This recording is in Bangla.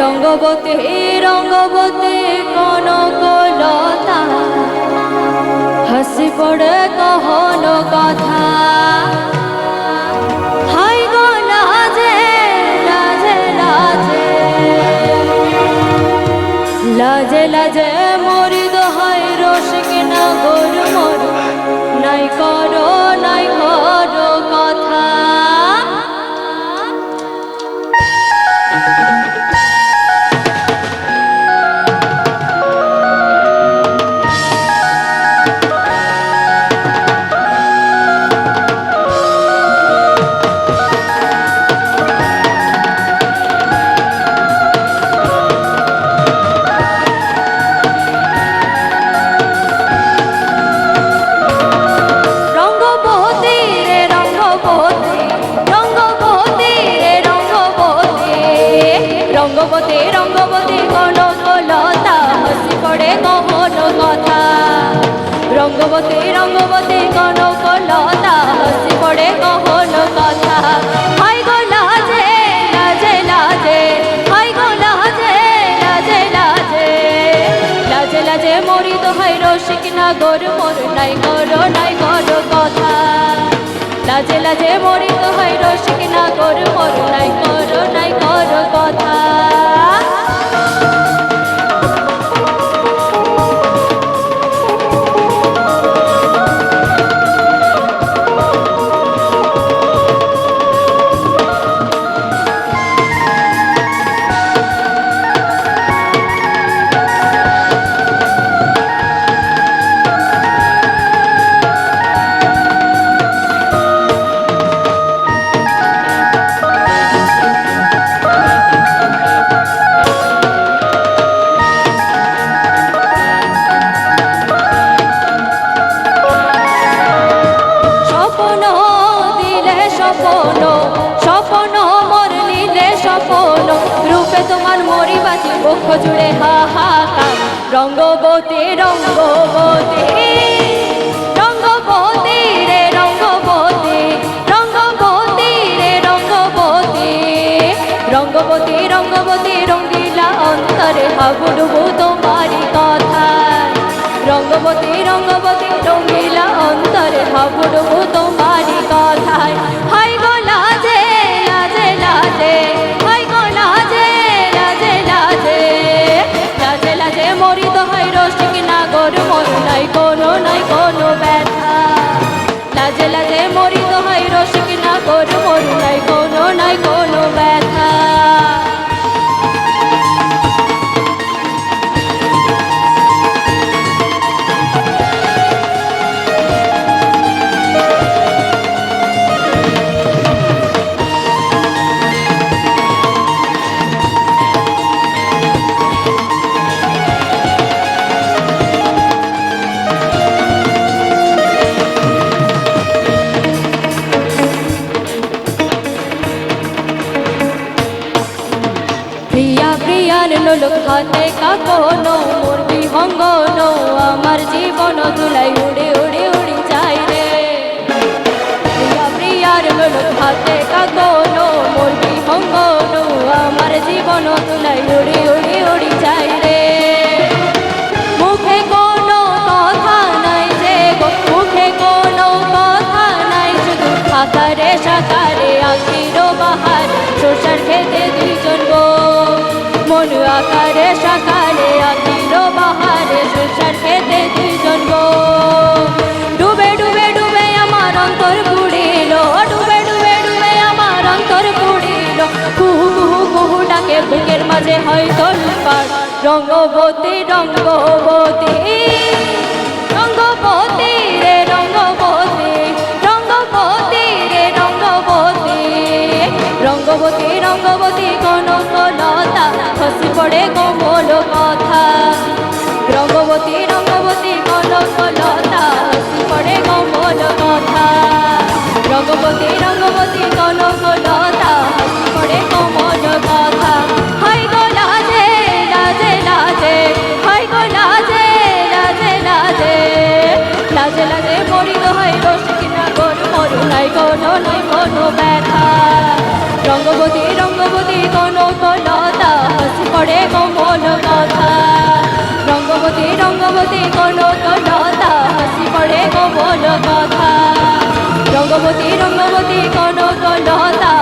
রঙ্গবতে রঙ্গবতী কনকলতা হাসি পড়ে কহন কথা। লাজে লাজে পড়ে কথা রঙ্গবতী রঙ্গবতী কনকলতা, হসি পড়ে কহন কথা। হাই গো লাজে লাজে লাজে, হাই গো লাজে লাজে লাজে। লাজে লাজে মরি তো রসিক না গোর মোর নাই করো নাই করো কথা। লাজে লাজে মরি তো হাই রসিক না গোর মোর নাই করো নাই করো কথা। স্বপ্ন স্বপ্ন মোর নিলে স্বপ্ন। রূপে তোমার মরি বাজি মুখ জুড়ে হাহাকার। রঙ্গবতী রঙ্গবতী রঙ্গবতী রে রঙ্গবতী রঙ্গবতী রে রঙ্গবতী। রঙ্গবতী রঙ্গবতী, রঙ্গিলা অন্তরে হাবুডুবু তোমারি কথায় রঙ্গবতী রঙ্গবতী, রঙ্গিলা অন্তরে হাবুডুবু প্রিয়ার লোক হাতে কাকনো মোর নো আমার জীবন দুলাই উড়ে উড়ে মন আকারে সকালে আকিল বাহারে সুসার খেতে দুইজন গো। ডুবে ডুবে ডুবে আমার অন্তর পুড়িল, ডুবে ডুবে ডুবে আমার অন্তর পুড়িল। কুহু কুহু কুহু ডাকে বুকের মাঝে হয় তোলপাড় রঙ্গবতী রঙ্গবতী খসি পড়ে কোমল কথা। রঙ্গবতী রঙ্গবতী কনকলতা খসি পড়ে কোমল কথা। রঙ্গবতী রঙ্গবতী কনকলতা রঙ্গবতী রঙ্গবতী কোন কলতা